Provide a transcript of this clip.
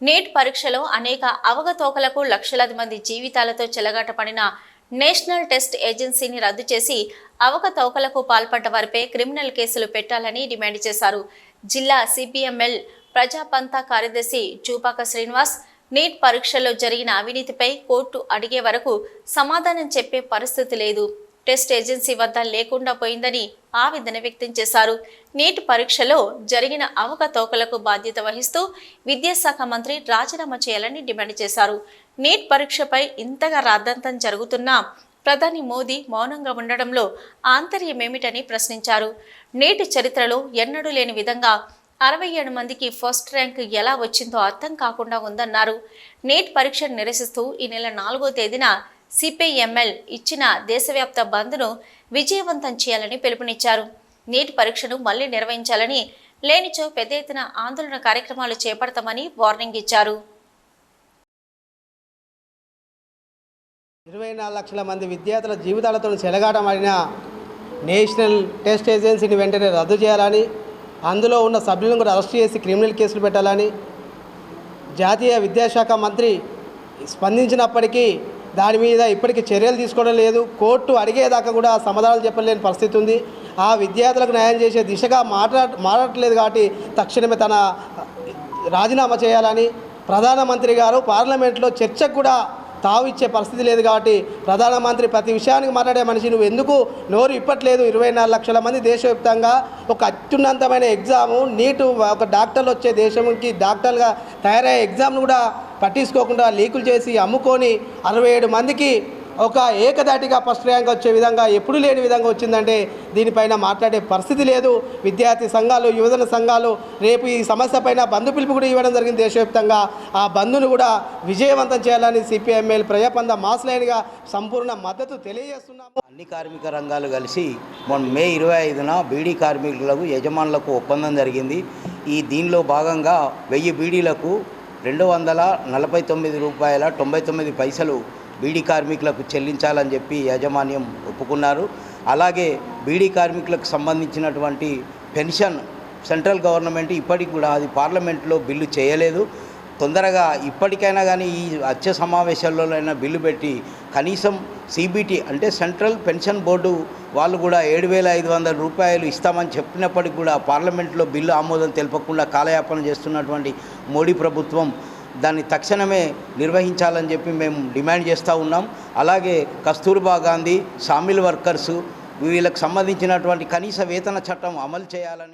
Neat పరీక్షలో అనేక అవగతోకలకు లక్షలాది మంది జీవితాలతో చెలగాటపడిన నేషనల్ టెస్ట్ ఏజెన్సీని రద్దు చేసి అవకతవకలకు పాల్పడ్డ వారిపై క్రిమినల్ కేసులు పెట్టాలని డిమాండ్ చేశారు. జిల్లా సిపిఎంఎల్ ప్రజాపంతా కార్యదర్శి చూపాక శ్రీనివాస్ నీట్ పరీక్షలో జరిగిన అవినీతిపై కోర్టు అడిగే వరకు సమాధానం చెప్పే పరిస్థితి లేదు. టెస్ట్ ఏజెన్సీ వద్ద లేకుండా పోయిందని ఆవేదన వ్యక్తం చేశారు. నీట్ పరీక్షలో జరిగిన అవకతవకలకు బాధ్యత వహిస్తూ విద్యాశాఖ మంత్రి రాజీనామా చేయాలని డిమాండ్ చేశారు. నీట్ పరీక్షపై ఇంతగా రాద్ధాంతం జరుగుతున్నా ప్రధాని మోదీ మౌనంగా ఉండడంలో ఆంతర్యమేమిటని ప్రశ్నించారు. నేటి చరిత్రలో ఎన్నడూ లేని విధంగా అరవై ఏడు మందికి ఫస్ట్ ర్యాంక్ ఎలా వచ్చిందో అర్థం కాకుండా ఉందన్నారు. నీట్ పరీక్ష నిరసిస్తూ ఈ నెల నాలుగో తేదీన సిపిఐఎంఎల్ ఇచ్చిన దేశవ్యాప్త బంద్ను విజయవంతం చేయాలని పిలుపునిచ్చారు. నీట్ పరీక్షను మళ్ళీ నిర్వహించాలని లేనిచో పెద్ద ఎత్తున ఆందోళన కార్యక్రమాలు చేపడతామని వార్నింగ్ ఇచ్చారు. ఇరవై నాలుగు లక్షల మంది విద్యార్థుల జీవితాలతో చెలగాటమాడిన నేషనల్ టెస్ట్ ఏజెన్సీని వెంటనే రద్దు చేయాలని అందులో ఉన్న సభ్యులను కూడా అరెస్ట్ చేసి క్రిమినల్ కేసులు పెట్టాలని జాతీయ విద్యాశాఖ మంత్రి స్పందించినప్పటికీ దాని మీద ఇప్పటికీ చర్యలు తీసుకోవడం లేదు. కోర్టు అడిగేదాకా కూడా సమాధానాలు చెప్పలేని పరిస్థితి ఉంది. ఆ విద్యార్థులకు న్యాయం చేసే దిశగా మాట్లా మాట్లాడట్లేదు కాబట్టి తక్షణమే తన రాజీనామా చేయాలని ప్రధానమంత్రి గారు పార్లమెంట్లో చర్చకు కూడా తావు ఇచ్చే పరిస్థితి లేదు కాబట్టి ప్రధానమంత్రి ప్రతి విషయానికి మాట్లాడే మనిషి. నువ్వు ఎందుకు నోరు ఇప్పట్లేదు? ఇరవై నాలుగు లక్షల మంది దేశవ్యాప్తంగా ఒక అత్యున్నతమైన ఎగ్జాము నీటు ఒక డాక్టర్లు వచ్చే దేశంకి డాక్టర్గా తయారయ్యే ఎగ్జామ్ను కూడా పట్టించుకోకుండా లీకులు చేసి అమ్ముకొని అరవై ఏడు మందికి ఒక ఏకదాటిగా ఫస్ట్ ర్యాంక్ వచ్చే విధంగా ఎప్పుడు లేని విధంగా వచ్చిందంటే దీనిపైన మాట్లాడే పరిస్థితి లేదు. విద్యార్థి సంఘాలు యువజన సంఘాలు రేపు ఈ సమస్య పైన బంధు పిలుపు కూడా ఇవ్వడం జరిగింది దేశవ్యాప్తంగా. ఆ బంధును కూడా విజయవంతం చేయాలని సిపిఎంఎల్ ప్రజాపంద మాస్లైన్గా సంపూర్ణ మద్దతు తెలియజేస్తున్నాము. అన్ని కార్మిక రంగాలు కలిసి మొన్న మే ఇరవై ఐదున బీడీ కార్మికులకు యజమానులకు ఒప్పందం జరిగింది. ఈ దీనిలో భాగంగా వెయ్యి బీడీలకు రెండు వందల నలభై తొమ్మిది రూపాయల తొంభై తొమ్మిది పైసలు బీడీ కార్మికులకు చెల్లించాలని చెప్పి యాజమాన్యం ఒప్పుకున్నారు. అలాగే బీడీ కార్మికులకు సంబంధించినటువంటి పెన్షన్ సెంట్రల్ గవర్నమెంట్ ఇప్పటికి కూడా అది పార్లమెంట్లో బిల్లు చేయలేదు. తొందరగా ఇప్పటికైనా కానీ ఈ వచ్చే సమావేశాల్లోనైనా బిల్లు పెట్టి కనీసం సిబిటి అంటే సెంట్రల్ పెన్షన్ బోర్డు వాళ్ళు కూడా ఏడు వేల ఐదు వందల రూపాయలు ఇస్తామని చెప్పినప్పటికి కూడా పార్లమెంట్లో బిల్లు ఆమోదం తెలపకుండా కాలయాపన చేస్తున్నటువంటి మోడీ ప్రభుత్వం దాన్ని తక్షణమే నిర్వహించాలని చెప్పి మేము డిమాండ్ చేస్తూ ఉన్నాం. అలాగే కస్తూర్బా గాంధీ సామిల్ వర్కర్సు వీళ్ళకి సంబంధించినటువంటి కనీస వేతన చట్టం అమలు చేయాలని